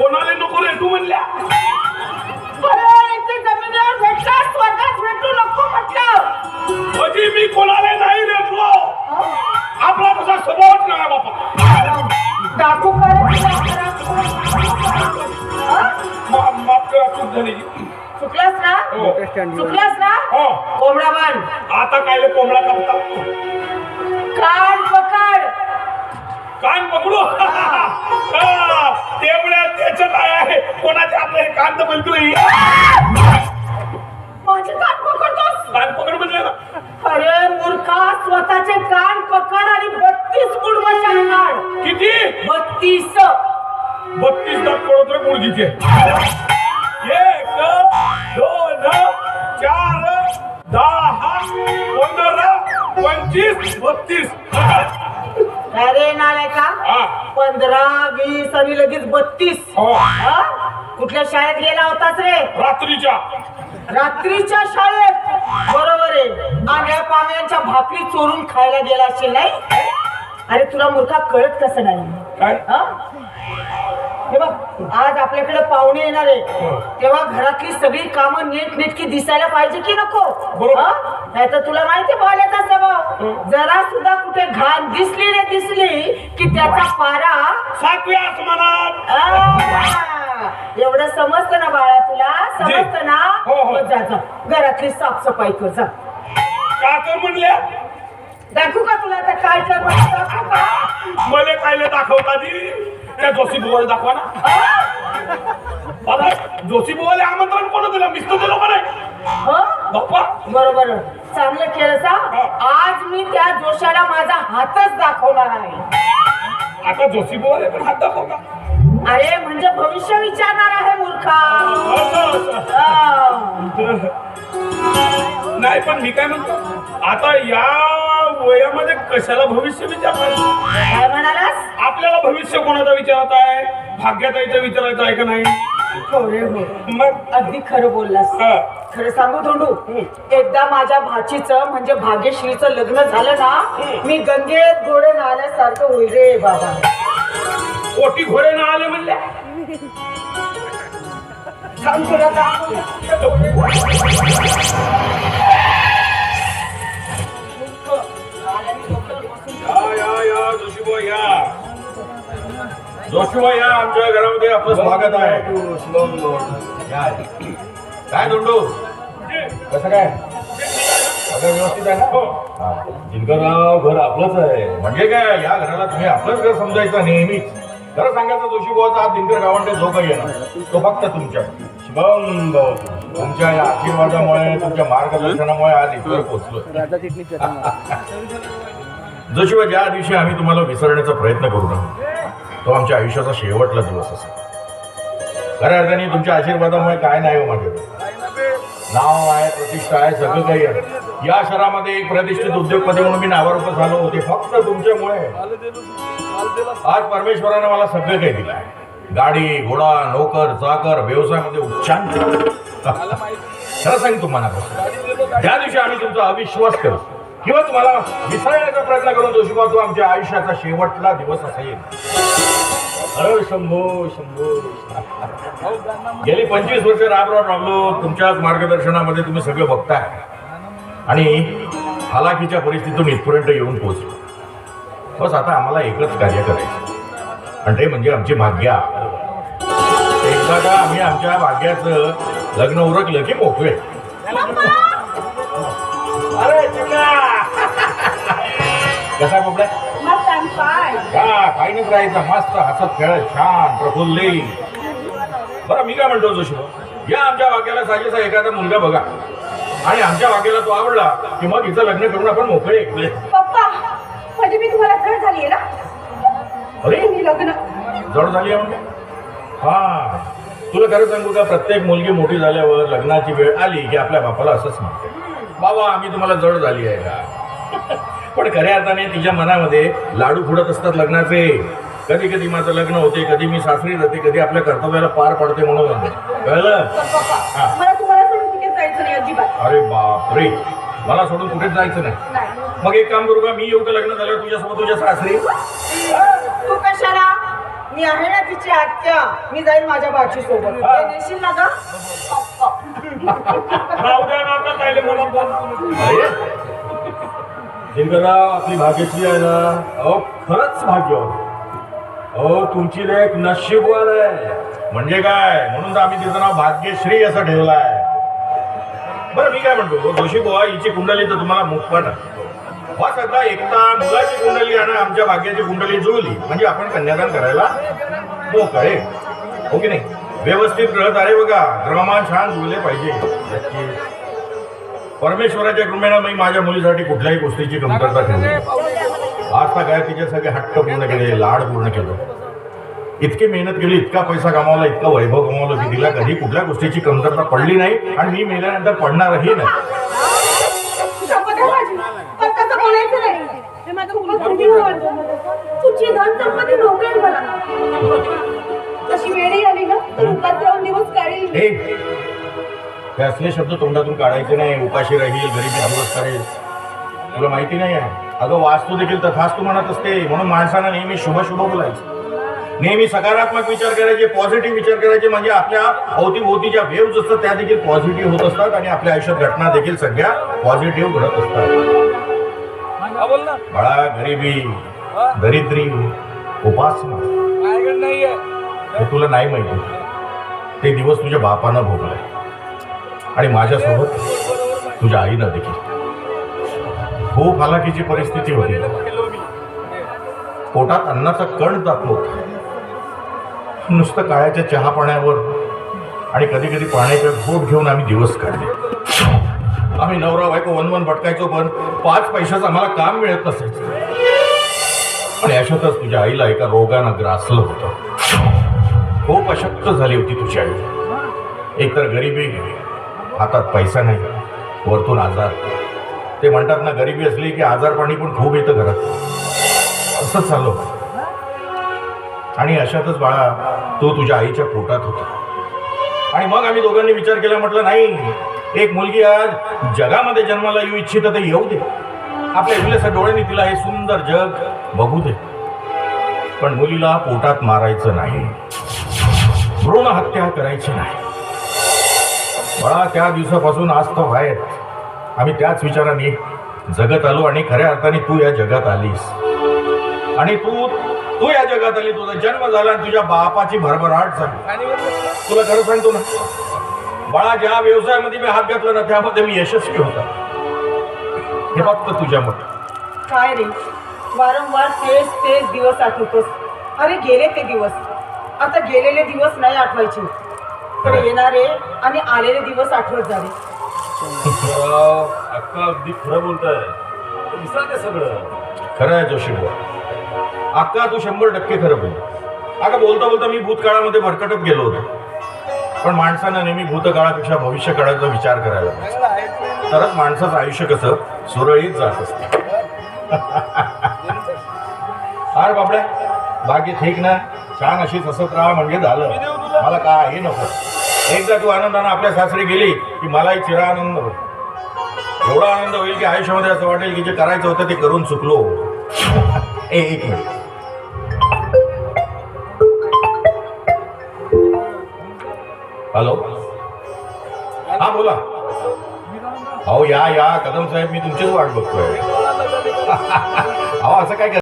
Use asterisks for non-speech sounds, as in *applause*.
कोणाला नको रे तू म्हणल्या? म्हणजे मी कोणाला नाही रेटलो आपला तसा स्वभावच नाही बापा? माफ करा चूक झाली. चुकलास ना? हो. चुकलास ना? हो. कोंबडा बांध आता काय कोंबडा कापता पकड कान पकडू. हा, तेवढ्या त्याचं काय आहे. कोणाचे आपले कान तर बिलकुल. माझे कान पकडतोस? कान पकड म्हणले ना. अरे मूर्खा स्वतःचे कान पकड आणि बत्तीस कुडवशाल काढ किती? बत्तीस. बत्तीस दात पडत रे मुलगीचे एक दोन चार दहा पंधरा पंचवीस बत्तीस. अरे नालाय का? हा. पंधरा वीस आणि लगेच बत्तीस. हो. हा? कुठल्या शाळेत गेला होतास रे? रात्रीच्या. रात्रीच्या शाळेत. बरोबर आहे. आंध्या पाण्याच्या भाकरी चोरून खायला गेला असेल नाही? अरे तुला मूर्खा कळत कसं नाही? काय? हा? हे बघ. आज आपल्याकडे पाहुणे येणार आहे तेव्हा घरातली सगळी कामं नीट नेटकी दिसायला पाहिजे की नको. नाही तर तुला माहिती बोलायचा स्वभाव जरा सुद्धा कुठे घाण दिसली रे दिसली की त्याचा पारा सातव्या आसमानात. एवढं समजतं ना बाळा तुला? समजतं ना? हो, हो. मग जा जा. घरातली साफसफाई कर जा. का कर म्हणल्या दाखवू का तुला आता काय कर मला कायले दाखवता त्या जोशी बुवाला दाखवा ना? बाबा जोशी बुवाला आमंत्रण कोण दिलं? मिस्त दिलं का नाही? हं? बाप्पा बरोबर. चांगलं केलं सा आज मी त्या जोशाला माझा हातच दाखवणार आहे. आता जोशी बुवाला पण हात दाखवता अरे म्हणजे भविष्य विचारणार आहे मूर्खा. हा. नाही पण मी काय म्हणतो? आता या वयामध्ये कशाला भविष्य विचारताय काय म्हणालास? आपल्याला भविष्य कोणाचा विचारत आहे? भाग्याताईचं विचारायचं आहे का नाही? हो रे हो मग अगदी खरं बोललास. हा. खरं सांगू धोंडू? एकदा माझ्या भाचीचं म्हणजे भाग्यश्रीचं लग्न झालं ना मी गंगेत घोडे नाल्यासारखं होईल रे बाबा. कोटी घोडे ना आले म्हणल्या सांग तुला. जोशीबा या आमच्या घरामध्ये आपलं स्वागत आहे. काय दोंडू कसं काय? सगळं व्यवस्थित आहे ना? हो. जिंकरराव घर आपलंच आहे. म्हणजे काय या घराला तुम्ही आपलंच घर समजायचं नेहमीच. खरं सांगायचं जोशी बुवाचा आज दिनकर गावंडे जो काही आहे ना? तो फक्त तुमच्या. शुभम भवतु. तुमच्या या आशीर्वादामुळे तुमच्या मार्गदर्शनामुळे आज इथवर पोहोचलो जोशिबा ज्या दिवशी आम्ही तुम्हाला विसरण्याचा प्रयत्न करू ना तो आमच्या आयुष्याचा शेवटला दिवस असेल. खऱ्या अर्थाने तुमच्या आशीर्वादामुळे काय नाही हो माझ्याकडे नाव आहे प्रतिष्ठा आहे सगळं काही आहे. या शहरामध्ये एक प्रतिष्ठित उद्योगपती म्हणून मी नावारूप झालो होते. फक्त तुमच्यामुळे. आज परमेश्वरानं मला सगळं काही दिलं आहे. गाडी घोडा नोकर चाकर व्यवसायामध्ये उच्चांक. खरं सांग तुम्हाला ज्या दिवशी आम्ही तुमचा अविश्वास करू किंवा तुम्हाला विसरण्याचा प्रयत्न करून जोशी तू तो आमच्या आयुष्याचा शेवटला दिवस असेल. अरे शंभो शंभो. गेली पंचवीस वर्ष राब राब राबलो तुमच्याच मार्गदर्शनामध्ये तुम्ही सगळं बघताय. आणि हालाकीच्या परिस्थितीतून इथपर्यंत येऊन पोहोचलो. बस आता आम्हाला एकच कार्य करायचं. आणि ते म्हणजे आमची भाग्या. एकदा का आम्ही आमच्या भाग्याचं लग्न उरकलं की मोकळे. अरे! कसा आहे काही राहायचं मस्त हसत खेळत छान प्रफुल्लित बरं मी काय म्हणतो जोशी? या आमच्या वाक्याला साजेसा एखादा मुलगा बघा. आणि आमच्या वाक्याला तो आवडला की मग हिचं लग्न करून आपण मोकळे पप्पा म्हणजे मी तुम्हाला घर झाली ना? अरे? मी लग्न जड झाली आहे म्हणजे? हा. तुला खरं सांगू का प्रत्येक मुलगी मोठी झाल्यावर लग्नाची वेळ आली की आपल्या बापाला असंच म्हणते. बाबा आम्ही तुम्हाला जड झाली आहे का? पण खऱ्या अर्थाने तिच्या मनामध्ये लाडू फुडत असतात लग्नाचे. कधी कधी माझं लग्न होते कधी मी सासरी जाते कधी आपल्या कर्तव्याला पार पडते म्हणून कळलं. मला तुम्हाला सोडून तिथे जायचं नाही अजिबात. अरे बापरे. मला सोडून कुठेच जायचं नाही. नाही. मग एक काम करू का मी येऊ का लग्न झाल्यावर तुझ्यासोबत तुझ्या सासरी? तू कशाला? मी आहे ना तिची आत्या. मी जाईन माझ्या बाची सोबत ना राहू आपली भाग्यची आहे ना? अहो खरंच भाग्य अहो तुमची लेख नशीबवान आहे. म्हणजे काय? म्हणून तर आम्ही तिचं नाव भाग्यश्री असं ठेवलं आहे. बरं मी काय म्हणतो? जोशी बुवा हिची कुंडली तर तुम्हाला मुखपट वा सध्या एकता मुलाची कुंडली आणि आमच्या भाग्याची कुंडली जुळली. म्हणजे आपण कन्यादान करायला मोकळे हो की नाही? व्यवस्थित ग्रह तारे बघा. ग्रहमान छान जुळले पाहिजे. नक्की. परमेश्वराच्या कृपेनं मी माझ्या मुलीसाठी कुठल्याही गोष्टीची कमतरता ठेवली आता काय तिचे सगळे हट्ट पूर्ण केले लाड पूर्ण केलं. इतकी मेहनत केली इतका पैसा कमावला इतका वैभव कमावलं की तिला कधी कुठल्या गोष्टीची कमतरता पडली नाही आणि मी मेल्यानंतर पडणारही नाही. असले शब्द तोंडातून काढायचे नाही उपाशी राहील गरीबी दिवस करेल. तुला माहिती नाही आहे? अगं वास्तू देखील तथास्तू म्हणत असते. म्हणून माणसानं नेहमी शुभ शुभ बोलायचं. नेहमी सकारात्मक विचार करायचे पॉझिटिव्ह विचार करायचे म्हणजे आपल्या अवतीभोवतीच्या वेव्ज असतात त्या देखील पॉझिटिव्ह होत असतात आणि आपल्या आयुष्यात घटना देखील सगळ्या पॉझिटिव्ह घडत असतात. बाळा गरिबी दरिद्री उपासना तुला नाही माहिती. ते दिवस तुझ्या बापानं भोगलाय आणि माझ्यासोबत तुझ्या आईनं देखील. खूप हालाकीची परिस्थिती होती. पोटात अन्नाचा कण जात. नव्हता नुसतं काळ्याच्या चहा पाण्यावर आणि कधी कधी पाण्याचे घोट घेऊन आम्ही दिवस काढले. आम्ही नवरा बायको वन वन भटकायचो पण पाच पैशाचं आम्हाला काम मिळत नसायचं. आणि अशातच तुझ्या आईला एका रोगानं ग्रासलं होतं. खूप अशक्त झाली होती तुझी आई. एकतर गरिबी गेली. हातात पैसा नाही वरतून आजार. ते म्हणतात ना गरिबी असली की आजारपाणी पण खूप येतं घरात. असंच चाललो आणि अशातच बाळा तो तुझ्या आईच्या पोटात होता. आणि मग आम्ही दोघांनी विचार केला म्हटलं नाही एक मुलगी आज जगामध्ये जन्माला येऊ इच्छित ते येऊ दे. आपल्या इवलेसा डोळ्यांनी तिला हे सुंदर जग बघू दे. पण मुलीला पोटात मारायचं नाही. भ्रूण हत्या करायची नाही. बाळा त्या दिवसापासून आज तर बाहेर आम्ही त्याच विचाराने जगत आलो आणि खऱ्या अर्थाने तू या जगात आलीस. आणि तू तू या जगात आली तुझा जन्म झाला आणि तुझ्या बापाची भरभराट झाली. तुला खरं सांगतो ना बाळा ज्या व्यवसायामध्ये मी हात घातला ना त्यामध्ये मी यशस्वी होता. हे फक्त तुझ्यामुळे काय रे? वारंवार तेच तेच दिवस आठवतोस. अरे गेले ते दिवस. आता गेलेले दिवस नाही आठवायचे. पण येणारे आणि आलेले दिवस आठवत झाले अक्का अगदी खरं बोलताय. विसरते सगळं. खरं आहे जोशी बुवा अक्का तू शंभर टक्के खरं बोल. अगं बोलता बोलता मी भूतकाळामध्ये भरकटत गेलो होतो. पण माणसानं नेहमी भूतकाळापेक्षा भविष्य काळाचा विचार करायला पाहिजे. तरच माणसाचं आयुष्य कसं? सुरळीत जात असतं. *laughs* हार बाबड्या बाकी ठीक ना? छान अशीच हसत राहा म्हणजे झालं. मला काही नको. एकदा तू आनंदानं आपल्या सासरी गेली की मलाही चिरा आनंद होईल. एवढा आनंद होईल की आयुष्यामध्ये असं वाटेल की जे करायचं होतं ते करून चुकलो. *laughs* ए एक मिनिट. हॅलो? हा बोला. अहो या या. कदम साहेब मी तुमचीच वाट बघतोय. *laughs* अहो असं काय